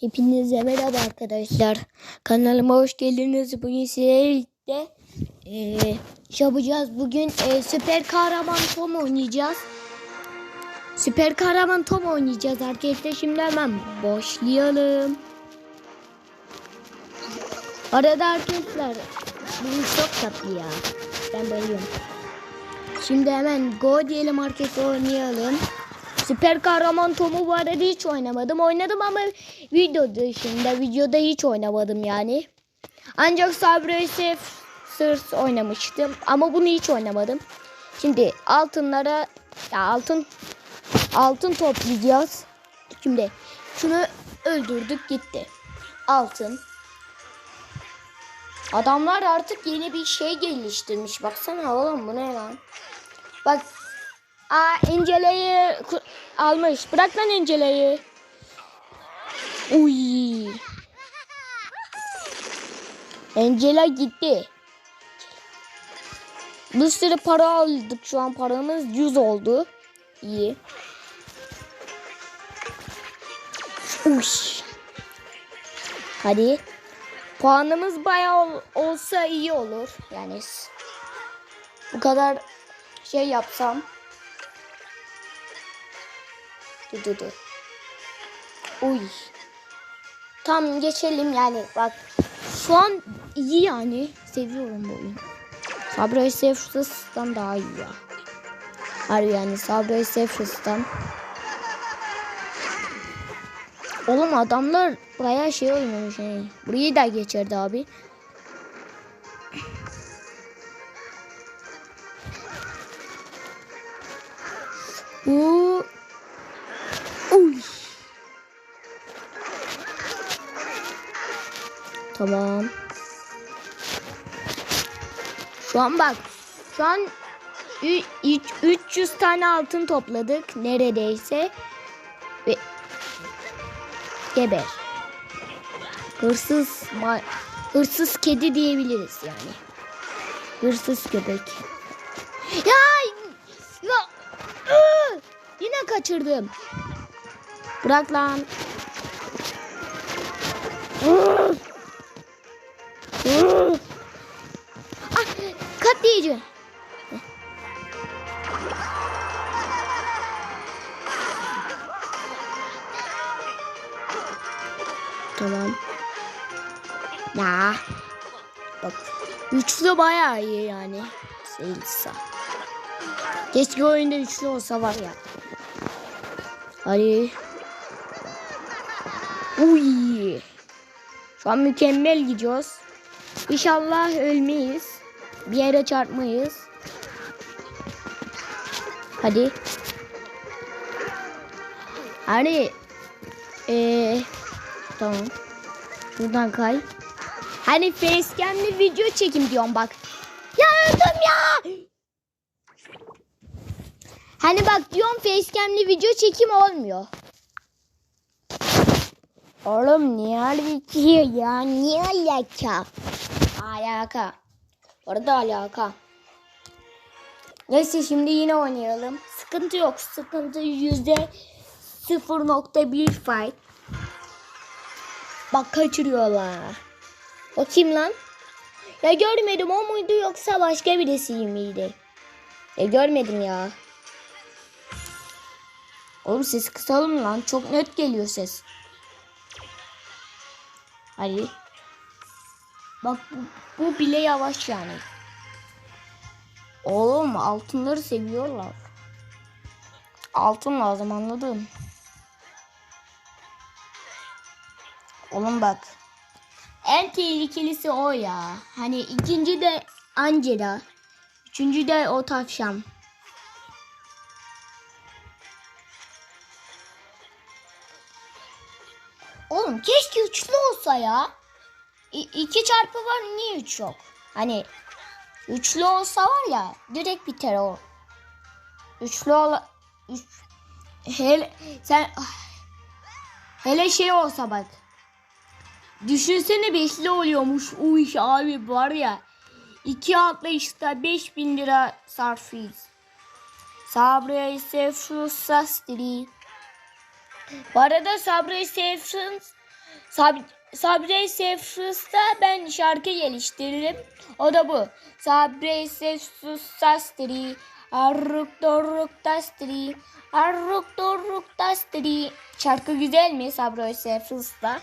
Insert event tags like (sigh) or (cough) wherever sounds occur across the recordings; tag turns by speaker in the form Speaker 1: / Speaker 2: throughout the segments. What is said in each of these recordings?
Speaker 1: Hepinize merhaba arkadaşlar. Kanalıma hoş geldiniz. Bugün sizlerle şey yapacağız. Bugün eee, süper kahraman Tom oynayacağız. Süper kahraman Tom oynayacağız arkadaşlar. Şimdi hemen başlayalım. Arada arkadaşlar bu çok tatlı ya. Ben bayılıyorum. Şimdi hemen go diyelim arkadaşlar oynayalım. Süper kahraman Tom'u bu arada hiç oynamadım. Oynadım ama video dışında videoda hiç oynamadım yani. Ancak Sabre Sırs oynamıştım ama bunu hiç oynamadım. Şimdi altınlara ya altın altın toplayacağız. Şimdi şunu öldürdük gitti. Altın. Adamlar artık yeni bir şey geliştirmiş. Baksana oğlum bu ne lan? Bak Aa Angele'yi ku- almış. Bırak lan Angele'yi. Uy. Angela gitti. Bir sürü para aldık şu an paramız 100 oldu. İyi. Uy. Hadi. Puanımız bayağı ol- olsa iyi olur. Yani bu kadar şey yapsam. Dur dur dur. Uy. Tam geçelim yani bak. Şu an iyi yani. Seviyorum bu oyunu. Sabra Sefrus'tan daha iyi ya. Harbi yani Sabra Sefrus'tan. Oğlum adamlar bayağı şey oynamış yani. Burayı da geçerdi abi. Tamam. Şu an bak. Şu an ü- üç- 300 tane altın topladık neredeyse. Ve geber. Hırsız hırsız kedi diyebiliriz yani. Hırsız köpek. Ya ya yine kaçırdım. Bırak lan. Ah, katlayıcı. Tamam. Ya. Bak. Üçlü bayağı iyi yani. Sayılsa. Keşke oyunda üçlü olsa var ya. Hadi. Uy. Şu an mükemmel gidiyoruz. İnşallah ölmeyiz. Bir yere çarpmayız. Hadi. Hadi. Ee, tamam. Buradan kay. Hani facecam'li video çekim diyorum bak. Ya öldüm ya. Hani bak diyorum facecam'li video çekim olmuyor. Oğlum niye alaka ya? Niye alaka? Alaka. Orada alaka. Neyse şimdi yine oynayalım. Sıkıntı yok. Sıkıntı yüzde 0.1 fight. Bak kaçırıyorlar. O kim lan? Ya görmedim o muydu yoksa başka birisi miydi? Ya görmedim ya. Oğlum ses kısalım lan. Çok net geliyor ses. Hadi. Bak bu, bu bile yavaş yani. Oğlum altınları seviyorlar. Altın lazım anladım. Oğlum bak. En tehlikelisi o ya. Hani ikinci de Angela. Üçüncü de o tavşan. Oğlum keşke üçlü olsa ya. İ- iki çarpı var niye üç yok? Hani üçlü olsa var ya direkt biter o. Üçlü ola... Üç... Hele sen... Hele şey olsa bak. Düşünsene beşli oluyormuş. Uy abi var ya. iki atlayışta 5000 lira sarfıyız. Sabre ise şu sastri. Bu arada Sabri Sefsons Sab Sabre Sefrus'ta ben şarkı geliştiririm. O da bu. Sabre Sefrus Sastri. Arruk doruk dastri. Arruk doruk dastri. Şarkı güzel mi Sabre Sefrus'ta?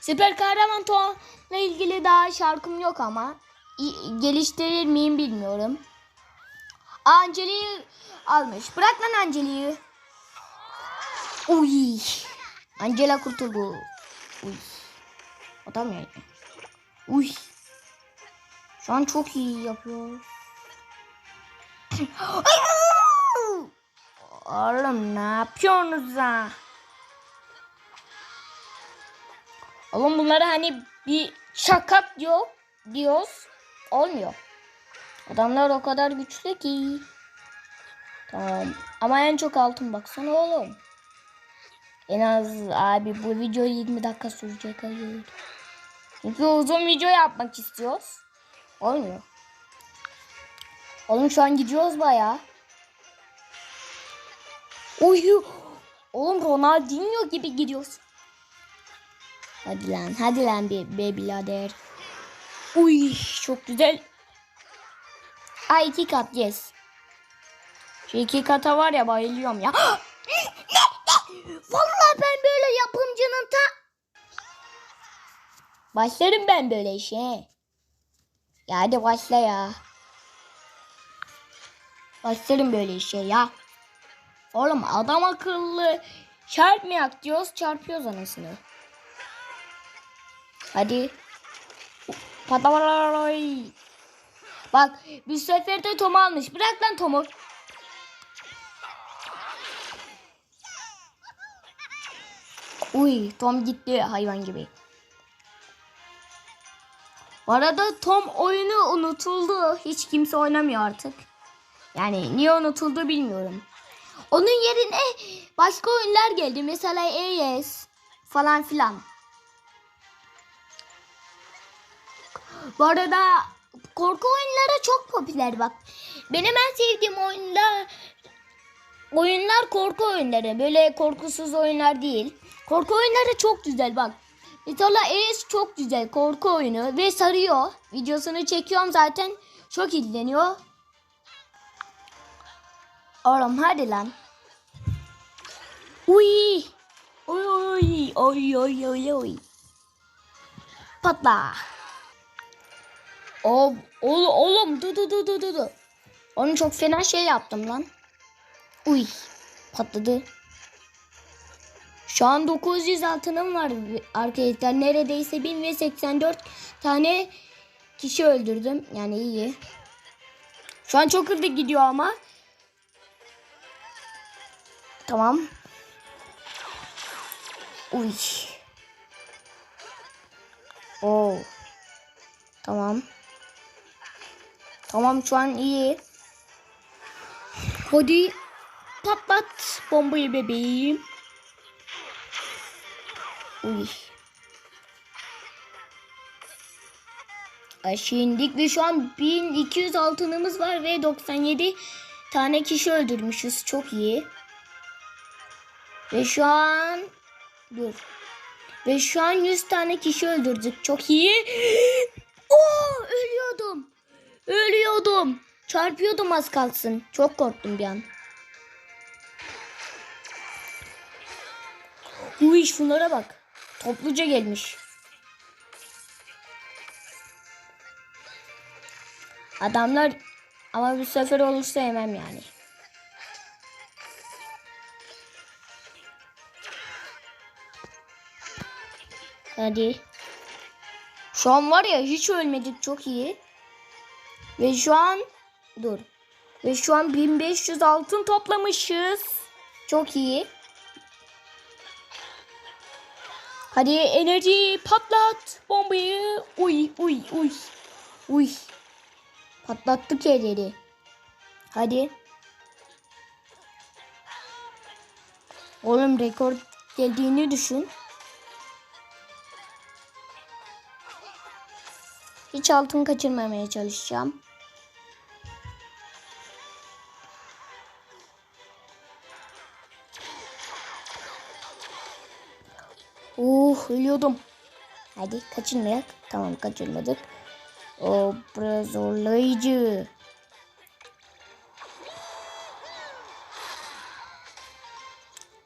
Speaker 1: Süper kahraman Tom'la ilgili daha şarkım yok ama. Geliştirir miyim bilmiyorum. Angeli'yi almış. Bırak lan Angeli'yi. Uy. Angela kurtuldu. Uy. Adam yani. Uy. Şu an çok iyi yapıyor. (clears throat) Oğlum ne yapıyorsunuz ha? Oğlum bunlara hani bir şakak diyor, diyoruz. Olmuyor. Adamlar o kadar güçlü ki. Tamam. Ama en çok altın baksana oğlum. En az abi bu video 20 dakika sürecek hayır. Çünkü uzun video yapmak istiyoruz. Olmuyor. Oğlum şu an gidiyoruz baya. Oy. Oğlum Ronaldinho gibi gidiyoruz. Hadi lan hadi lan be, be birader. Uy çok güzel. Ay iki kat yes. Şu iki kata var ya bayılıyorum ya. (gasps) Vallahi ben böyle yapımcının ta... Başlarım ben böyle işe. Ya hadi başla ya. Başlarım böyle işe ya. Oğlum adam akıllı çarpmayak diyoruz çarpıyoruz anasını. Hadi. Patavaray. Bak bir seferde Tom almış. Bırak lan Tom'u. Uy Tom gitti hayvan gibi. Bu arada Tom oyunu unutuldu. Hiç kimse oynamıyor artık. Yani niye unutuldu bilmiyorum. Onun yerine başka oyunlar geldi. Mesela AES falan filan. Bu arada korku oyunları çok popüler bak. Benim en sevdiğim oyunlar oyunlar korku oyunları. Böyle korkusuz oyunlar değil. Korku oyunları çok güzel bak. Mesela Ace çok güzel korku oyunu ve sarıyor. Videosunu çekiyorum zaten. Çok izleniyor. Oğlum hadi lan. Uy. Oy oy oy oy oy oy. Patla. Oğlum, oğlum dur dur dur dur dur. Onu çok fena şey yaptım lan. Uy patladı. Şu an 900 altınım var arkadaşlar. Neredeyse 1000 ve 84 tane kişi öldürdüm. Yani iyi. Şu an çok hızlı gidiyor ama. Tamam. Uy. Oo. Tamam. Tamam şu an iyi. Hadi patlat bombayı bebeğim. Uy. Aşağı indik ve şu an 1200 altınımız var ve 97 tane kişi öldürmüşüz. Çok iyi. Ve şu an dur. Ve şu an 100 tane kişi öldürdük. Çok iyi. (gasps) Oo, ölüyordum. Ölüyordum. Çarpıyordum az kalsın. Çok korktum bir an. Uy şunlara bak. Topluca gelmiş. Adamlar ama bir sefer olursa yemem yani. Hadi. Şu an var ya hiç ölmedik çok iyi. Ve şu an dur. Ve şu an 1500 altın toplamışız. Çok iyi. Hadi enerji patlat bombayı. Uy uy uy. Uy. Patlattık her yeri. Hadi. Oğlum rekor geldiğini düşün. Hiç altın kaçırmamaya çalışacağım. Oh ölüyordum. Hadi kaçınmayak. Tamam kaçırmadık. O biraz zorlayıcı.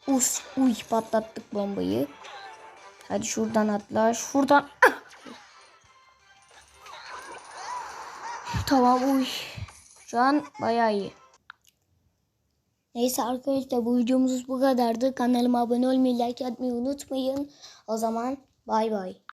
Speaker 1: Us, uy patlattık bombayı. Hadi şuradan atla. Şuradan. Ah! Tamam uy. Şu an bayağı iyi. Neyse arkadaşlar bu videomuz bu kadardı. Kanalıma abone olmayı, like atmayı unutmayın. O zaman bay bay.